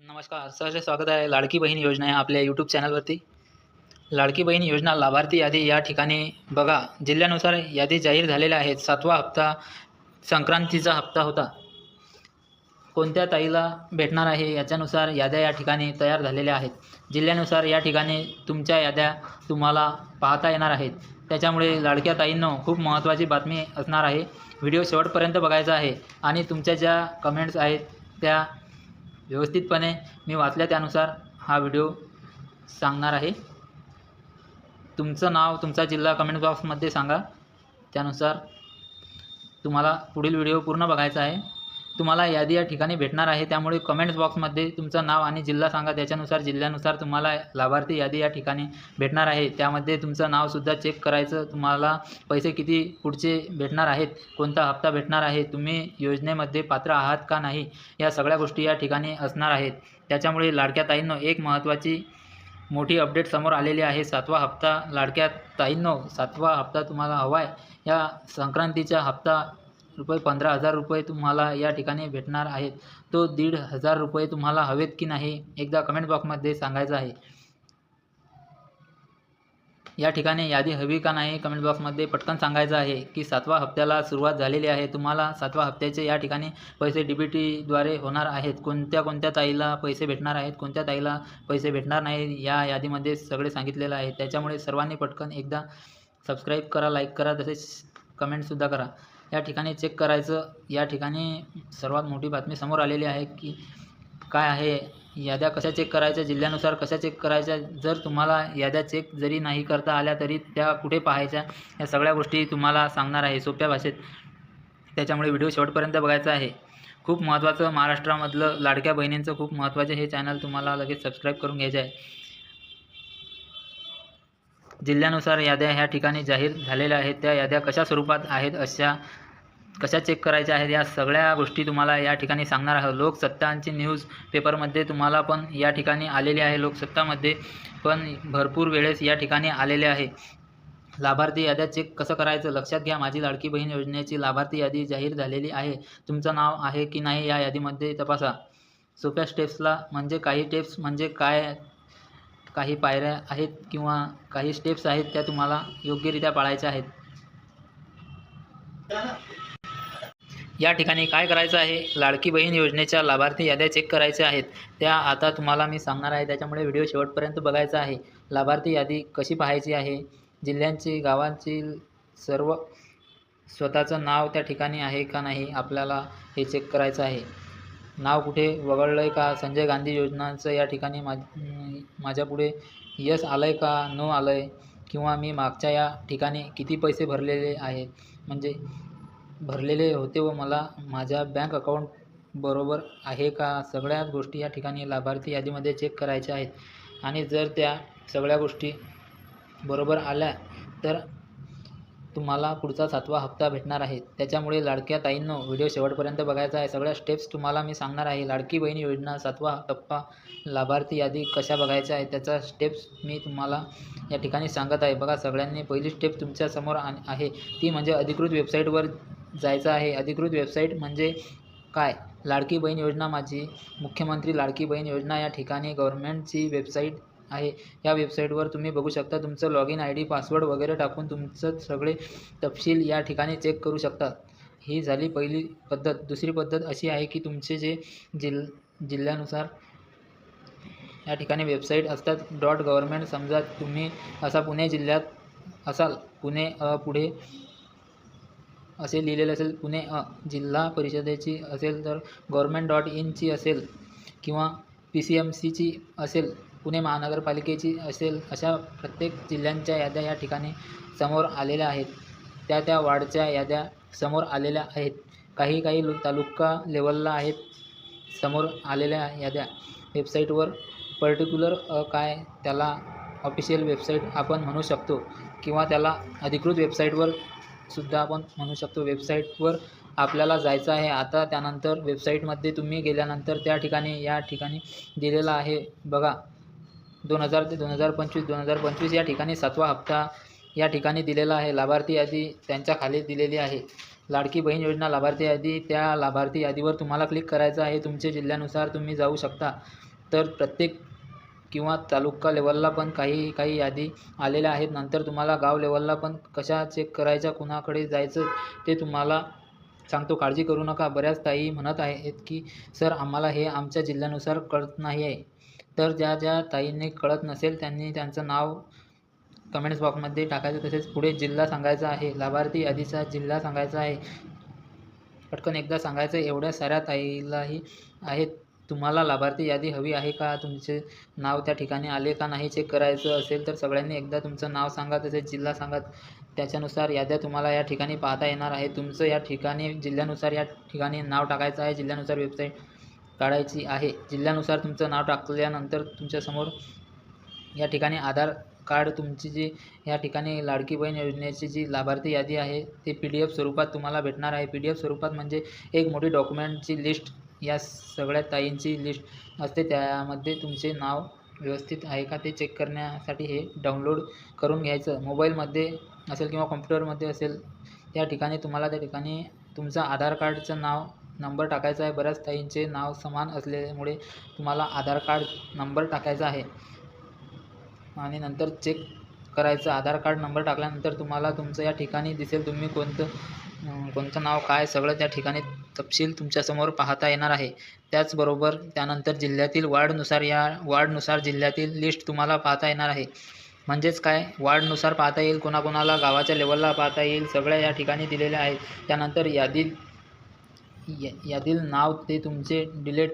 नमस्कार सहज स्वागत आहे लाडकी बहीण योजना आहे आपल्या यूट्यूब चॅनलवरती लाडकी बहीण योजना लाभार्थी यादी या ठिकाणी बघा जिल्ह्यानुसार यादी जाहीर झालेल्या आहेत. सातवा हप्ता संक्रांतीचा हप्ता होता. कोणत्या ताईला भेटणार आहे याच्यानुसार याद्या या ठिकाणी तयार झालेल्या आहेत. जिल्ह्यानुसार या ठिकाणी तुमच्या याद्या तुम्हाला पाहता येणार आहेत. त्याच्यामुळे लाडक्या ताईंनो खूप महत्त्वाची बातमी असणार आहे. व्हिडिओ शेवटपर्यंत बघायचा आहे आणि तुमच्या ज्या कमेंट्स आहेत त्या व्यवस्थितपणे मी वाचल्या त्यानुसार हा व्हिडिओ सांगणार आहे. तुमचं नाव तुमचा जिल्हा कमेंट बॉक्समध्ये सांगा. त्यानुसार तुम्हाला पुढील व्हिडिओ पूर्ण बघायचा आहे. तुम्हाला यादी या ठिकाणी भेटणार आहे. त्यामुळे कमेंट्स बॉक्समध्ये तुमचं नाव आणि जिल्हा सांगा. त्याच्यानुसार जिल्ह्यानुसार तुम्हाला लाभार्थी यादी या ठिकाणी भेटणार आहे. त्यामध्ये तुमचं नावसुद्धा चेक करायचं. तुम्हाला पैसे किती पुढचे भेटणार आहेत? कोणता हप्ता भेटणार आहे? तुम्ही योजनेमध्ये पात्र आहात का नाही? या सगळ्या गोष्टी या ठिकाणी असणार आहेत. त्याच्यामुळे लाडक्या ताईंनो एक महत्त्वाची मोठी अपडेट समोर आलेली आहे. सातवा हप्ता लाडक्या ताईंनो सातवा हप्ता तुम्हाला हवा आहे या संक्रांतीचा हप्ता रुपये पंधरा हजार रुपये तुम्हाला या ठिकाणी भेटणार आहेत. तो दीड हजार रुपये तुम्हाला हवेत की नाही एकदा कमेंट बॉक्समध्ये सांगायचं आहे. या ठिकाणी यादी हवी का नाही कमेंट बॉक्समध्ये पटकन सांगायचं आहे की सातवा हप्त्याला सुरुवात झालेली आहे. तुम्हाला सातवा हप्त्याचे या ठिकाणी पैसे डी बी टीद्वारे होणार आहेत. कोणत्या कोणत्या ताईला पैसे भेटणार आहेत कोणत्या ताईला पैसे भेटणार नाही या यादीमध्ये सगळे सांगितलेलं आहे. त्याच्यामुळे सर्वांनी पटकन एकदा सबस्क्राईब करा लाईक करा तसेच कमेंटसुद्धा करा. या ठिकाणी चेक करायचं. या ठिकाणी सर्वात मोठी बातमी समोर आलेली आहे की काय आहे? याद्या कशा चेक करायच्या? जिल्ह्यानुसार कशा चेक करायच्या? जर तुम्हाला याद्या चेक जरी नाही करता आल्या तरी त्या कुठे पाहायच्या? या सगळ्या गोष्टी तुम्हाला सांगणार आहे सोप्या भाषेत. त्याच्यामुळे व्हिडिओ शेवटपर्यंत बघायचा आहे. खूप महत्त्वाचं महाराष्ट्रामधलं लाडक्या बहिणींचं खूप महत्त्वाचं हे चॅनल तुम्हाला लगेच सबस्क्राईब करून घ्यायचं आहे. जिल्ह्यानुसार याद्या ह्या ठिकाणी जाहीर झालेल्या आहेत. त्या याद्या कशा स्वरूपात आहेत अशा कशा चेक करायच्या आहेत या सगळ्या गोष्टी तुम्हाला या ठिकाणी सांगणार आहोत. लोकसत्तांची न्यूज पेपरमध्ये तुम्हाला पण या ठिकाणी आलेली आहे लोकसत्तामध्ये पण भरपूर वेळेस या ठिकाणी आलेले आहे. लाभार्थी याद्या चेक कसं करायचं? लक्षात घ्या माझी लाडकी बहीण योजनेची लाभार्थी यादी जाहीर झालेली आहे. तुमचं नाव आहे की नाही या यादीमध्ये तपासा. सोप्या स्टेप्सला म्हणजे काही टिप्स म्हणजे काय काही पायऱ्या आहेत किंवा काही स्टेप्स आहेत त्या तुम्हाला योग्यरित्या पाळायच्या आहेत. या ठिकाणी काय करायचं आहे? लाडकी बहीण योजनेच्या लाभार्थी याद्या चेक करायच्या आहेत. त्या आता तुम्हाला मी सांगणार आहे. त्याच्यामुळे व्हिडिओ शेवटपर्यंत बघायचा आहे. लाभार्थी यादी कशी पाहायची आहे? जिल्ह्यांची गावांची सर्व स्वतःचं नाव त्या ठिकाणी आहे का नाही? आपल्याला हे चेक करायचं आहे. नाव कुठे वगळलं आहे का? संजय गांधी योजनांचं या ठिकाणी मा माझ्यापुढे यस आलं आहे का? नो आलं आहे किंवा मी मागच्या या ठिकाणी किती पैसे भरलेले आहेत म्हणजे भरलेले होते व मला माझ्या बँक अकाउंट बरोबर आहे का? सगळ्याच गोष्टी या ठिकाणी लाभार्थी यादीमध्ये चेक करायच्या आहेत. आणि जर त्या सगळ्या गोष्टी बरोबर आल्या तर तुम्हाला पुढचा सातवा हप्ता भेटणार आहे. त्याच्यामुळे लाडक्या ताईंनो व्हिडिओ शेवटपर्यंत बघायचा आहे. सगळ्या स्टेप्स तुम्हाला मी सांगणार आहे. लाडकी बहीण योजना सातवा टप्पा लाभार्थी यादी कशा बघायच्या आहे त्याचा स्टेप्स मी तुम्हाला या ठिकाणी सांगत आहे. बघा सगळ्यांनी पहिली स्टेप तुमच्यासमोर आहे. ती म्हणजे अधिकृत वेबसाईटवर जायचं आहे. अधिकृत वेबसाईट म्हणजे काय? लाडकी बहीण योजना माझी. मुख्यमंत्री लाडकी बहीण योजना या ठिकाणी गव्हर्मेंटची वेबसाईट आहे. या वेबसाईटवर तुम्ही बघू शकता तुमचं log in I D password वगैरे टाकून तुमचं सगळे तपशील या ठिकाणी चेक करू शकता. ही झाली पहिली पद्धत. दुसरी पद्धत अशी आहे की तुमचे जे जिल जिल्ह्यानुसार या ठिकाणी वेबसाईट असतात डॉट गव्हर्मेंट समजा तुम्ही असा पुणे जिल्ह्यात असाल पुणे अ पुढे असे लिहिलेले असेल पुणे अ जिल्हा परिषदेची असेल तर गव्हर्मेंट डॉट इनची असेल किंवा पी सी एम सीची असेल पुणे महानगरपालिकेची असेल अशा प्रत्येक जिल्ह्यांच्या याद्या या ठिकाणी समोर आलेल्या आहेत. त्या त्या वार्डच्या याद्या समोर आलेल्या आहेत. काही काही तालुका लेवलला आहेत समोर आलेल्या याद्या. वेबसाईटवर पर्टिक्युलर काय त्याला ऑफिशियल वेबसाईट आपण म्हणू शकतो किंवा त्याला अधिकृत वेबसाईटवर सुद्धा आपण म्हणू शकतो. वेबसाईटवर आपल्याला जायचं आहे. आता त्यानंतर वेबसाईटमध्ये तुम्ही गेल्यानंतर त्या ठिकाणी या ठिकाणी दिलेलं आहे. बघा दोन हजार ते दोन हजार पंचवीस दोन हजार पंचवीस या ठिकाणी सातवा हप्ता या ठिकाणी दिलेला आहे. लाभार्थी यादी त्यांच्या खाली दिलेली आहे. लाडकी बहीण योजना लाभार्थी यादी त्या लाभार्थी यादीवर तुम्हाला क्लिक करायचं आहे. तुमच्या जिल्ह्यानुसार तुम्ही जाऊ शकता. तर प्रत्येक किंवा तालुका लेवलला पण काही काही यादी आलेल्या आहेत. नंतर तुम्हाला गाव लेवलला पण कशा चेक करायच्या कुणाकडे जायचं ते तुम्हाला सांगतो. काळजी करू नका. बऱ्याच ताई म्हणत आहेत की सर आम्हाला हे आमच्या जिल्ह्यानुसार कळत नाही आहे तर ज्या ज्या ताईंनी कळत नसेल त्यांनी त्यांचं नाव कमेंट्स बॉक्समध्ये टाकायचं तसेच पुढे जिल्हा सांगायचा आहे. लाभार्थी यादीचा जिल्हा सांगायचा आहे. पटकन एकदा सांगायचं एवढ्या साऱ्या ताईलाही आहेत. तुम्हाला लाभार्थी यादी हवी आहे का? तुमचे नाव त्या ठिकाणी आले का नाही? चेक करायचं असेल तर सगळ्यांनी एकदा तुमचं नाव सांगा तसेच जिल्हा सांगा. त्याच्यानुसार याद्या तुम्हाला या ठिकाणी पाहता येणार आहे तुमचं या ठिकाणी जिल्ह्यानुसार या ठिकाणी नाव टाकायचं आहे. जिल्ह्यानुसार वेबसाईट काढायची आहे. जिल्ह्यानुसार तुमचं नाव टाकल्यानंतर तुमच्यासमोर या ठिकाणी आधार कार्ड तुमची जी या ठिकाणी लाडकी बहीण योजनेची जी लाभार्थी यादी आहे ते पी डी एफ स्वरूपात तुम्हाला भेटणार आहे. पी डी एफ स्वरूपात म्हणजे एक मोठी डॉक्युमेंटची लिस्ट या सगळ्या ताईंची लिस्ट असते. त्यामध्ये तुमचे नाव व्यवस्थित आहे का ते चेक करण्यासाठी हे डाउनलोड करून घ्यायचं. मोबाईलमध्ये असेल किंवा कॉम्प्युटरमध्ये असेल त्या ठिकाणी तुम्हाला त्या ठिकाणी तुमचं आधार कार्डचं नाव नंबर टाकायचा आहे. बऱ्याच ताईंचे नाव समान असल्यामुळे तुम्हाला आधार कार्ड नंबर टाकायचा आहे. आणि नंतर चेक करायचं. आधार कार्ड नंबर टाकल्यानंतर तुम्हाला तुमचं या ठिकाणी दिसेल. तुम्ही कोणतं कोणतं नाव काय सगळं त्या ठिकाणी तपशील तुमच्यासमोर पाहता येणार आहे. त्याचबरोबर त्यानंतर जिल्ह्यातील वार्डनुसार या वार्डनुसार जिल्ह्यातील लिस्ट तुम्हाला पाहता येणार आहे. म्हणजेच काय? वार्डनुसार पाहता येईल कोणाकोणाला गावाच्या लेवलला पाहता येईल सगळ्या या ठिकाणी दिलेल्या आहेत. त्यानंतर यादीत या यादील नाव ते तुमचे डिलीट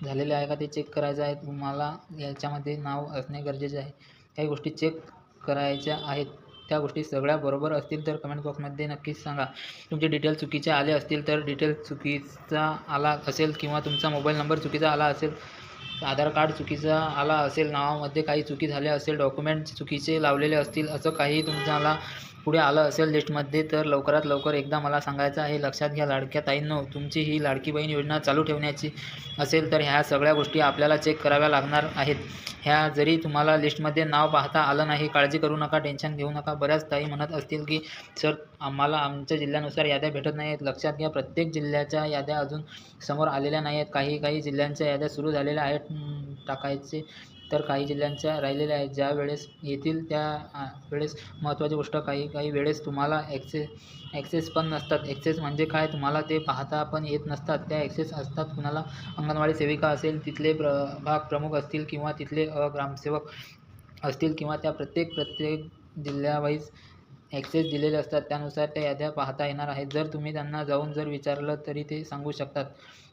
झालेले आहे का ते चेक करायचं आहे? तुम्हाला याच्यामध्ये नाव असणे गरजेचे आहे. काही गोष्टी चेक करायच्या आहेत. त्या गोष्टी सगळ्या बरोबर असतील तर कमेंट बॉक्समध्ये नक्कीच सांगा. तुमचे डिटेल चुकीचे आले असतील तर डिटेल चुकीचा आला असेल किंवा तुमचा मोबाईल नंबर चुकीचा आला असेल आधार कार्ड चुकीचा आला असेल नावामध्ये काही चुकी झाल्या असेल डॉक्युमेंट चुकीचे लावलेले असतील असं काही तुम्हाला पुढे आलं असेल लिस्टमध्ये तर लवकरात लवकर एकदा मला सांगायचं आहे लक्षात घ्या लाडक्या ताईंनो तुमची ही लाडकी बहीण योजना चालू ठेवण्याची असेल तर ह्या सगळ्या गोष्टी आपल्याला चेक कराव्या लागणार आहेत. ह्या जरी तुम्हाला लिस्टमध्ये नाव पाहता आलं नाही काळजी करू नका टेन्शन घेऊ नका. बऱ्याच ताई म्हणत असतील की सर आम्हाला आमच्या जिल्ह्यानुसार याद्या भेटत नाही आहेत. लक्षात घ्या प्रत्येक जिल्ह्याच्या याद्या अजून समोर आलेल्या नाही आहेत. काही काही जिल्ह्यांच्या याद्या सुरू झालेल्या आहेत. टाकायचे तर काही जिल्ह्यांच्या राहिलेल्या आहेत. ज्या वेळेस येतील त्या वेळेस महत्त्वाची गोष्ट काही काही वेळेस तुम्हाला ॲक्सेस ॲक्सेस पण नसतात. ॲक्सेस म्हणजे काय? तुम्हाला ते पाहता पण येत नसतात. त्या ॲक्सेस असतात. कुणाला अंगणवाडी सेविका असेल तिथले प्र भाग प्रमुख असतील किंवा तिथले ग्रामसेवक असतील किंवा त्या प्रत्येक प्रत्येक जिल्ह्यावाईज ॲक्सेस दिलेले असतात. त्यानुसार त्या याद्या पाहता येणार आहेत. जर तुम्ही त्यांना जाऊन जर विचारलं तरी ते सांगू शकतात.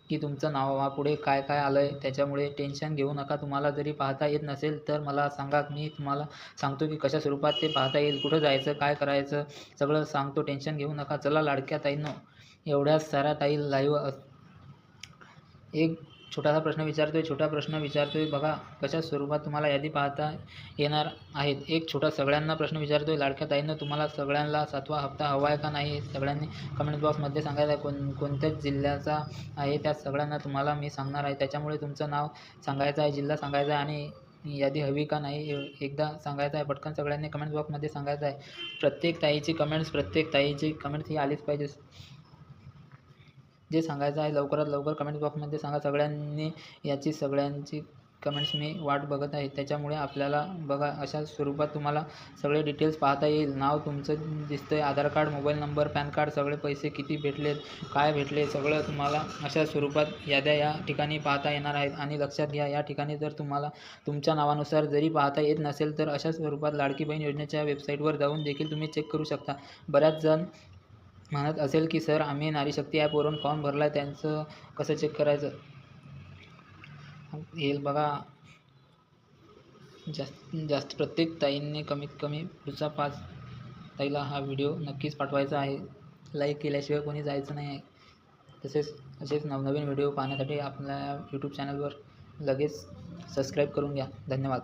की तुमचं नावापुढे काय काय आलं आहे त्याच्यामुळे टेन्शन घेऊ नका. तुम्हाला जरी पाहता येत नसेल तर मला सांगा. मी तुम्हाला सांगतो की कशा स्वरूपात ते पाहता येईल कुठं जायचं काय करायचं सगळं सांगतो. टेन्शन घेऊ नका. चला लाडक्या ताईंनो एवढ्या साऱ्या ताई लाईव्ह एक छोटासा प्रश्न विचारतो आहे छोटा प्रश्न विचारतो आहे बघा कशा स्वरूपात तुम्हाला यादी पाहता येणार आहेत? एक छोटा सगळ्यांना प्रश्न विचारतो आहे लाडक्या ताईंनो तुम्हाला सगळ्यांना सातवा हप्ता हवा आहे का नाही? सगळ्यांनी कमेंट बॉक्समध्ये सांगायचं आहे. कोण कोणत्या जिल्ह्याचा आहे त्या सगळ्यांना तुम्हाला मी सांगणार आहे. त्याच्यामुळे तुमचं नाव सांगायचं आहे जिल्हा सांगायचा आहे आणि यादी हवी का नाही एकदा सांगायचं आहे. पटकन सगळ्यांनी कमेंट बॉक्समध्ये सांगायचं आहे. प्रत्येक ताईची कमेंट्स प्रत्येक ताईची कमेंट्स ही आलीच पाहिजे जे सांगायचं आहे लवकरात लवकर कमेंट बॉक्समध्ये सांगा. सगळ्यांनी याची सगळ्यांची कमेंट्स मी वाट बघत आहे. त्याच्यामुळे आपल्याला बघा अशा स्वरूपात तुम्हाला सगळे डिटेल्स पाहता येईल. नाव तुमचं दिसतंय Aadhaar card mobile number PAN card सगळे पैसे किती भेटलेत काय भेटले सगळं तुम्हाला अशा स्वरूपात याद्या या ठिकाणी पाहता येणार आहेत. आणि लक्षात घ्या या ठिकाणी जर तुम्हाला तुमच्या नावानुसार जरी पाहता येत नसेल तर अशा स्वरूपात लाडकी बहीण योजनेच्या वेबसाईटवर जाऊन देखील तुम्ही चेक करू शकता. बऱ्याच जण म्हणत असेल की सर आम्ही नारी शक्ती ॲपवरून फॉर्म भरला आहे त्यांचं कसं चेक करायचं? येईल बघा. जास्त जास्त प्रत्येक ताईंनी कमीत कमी पुढचा पाच ताईला हा व्हिडिओ नक्कीच पाठवायचा आहे. लाईक केल्याशिवाय कोणी जायचं नाही आहे. तसेच असेच नवनवीन व्हिडिओ पाहण्यासाठी आपल्या यूट्यूब चॅनलवर लगेच सबस्क्राईब करून घ्या. धन्यवाद.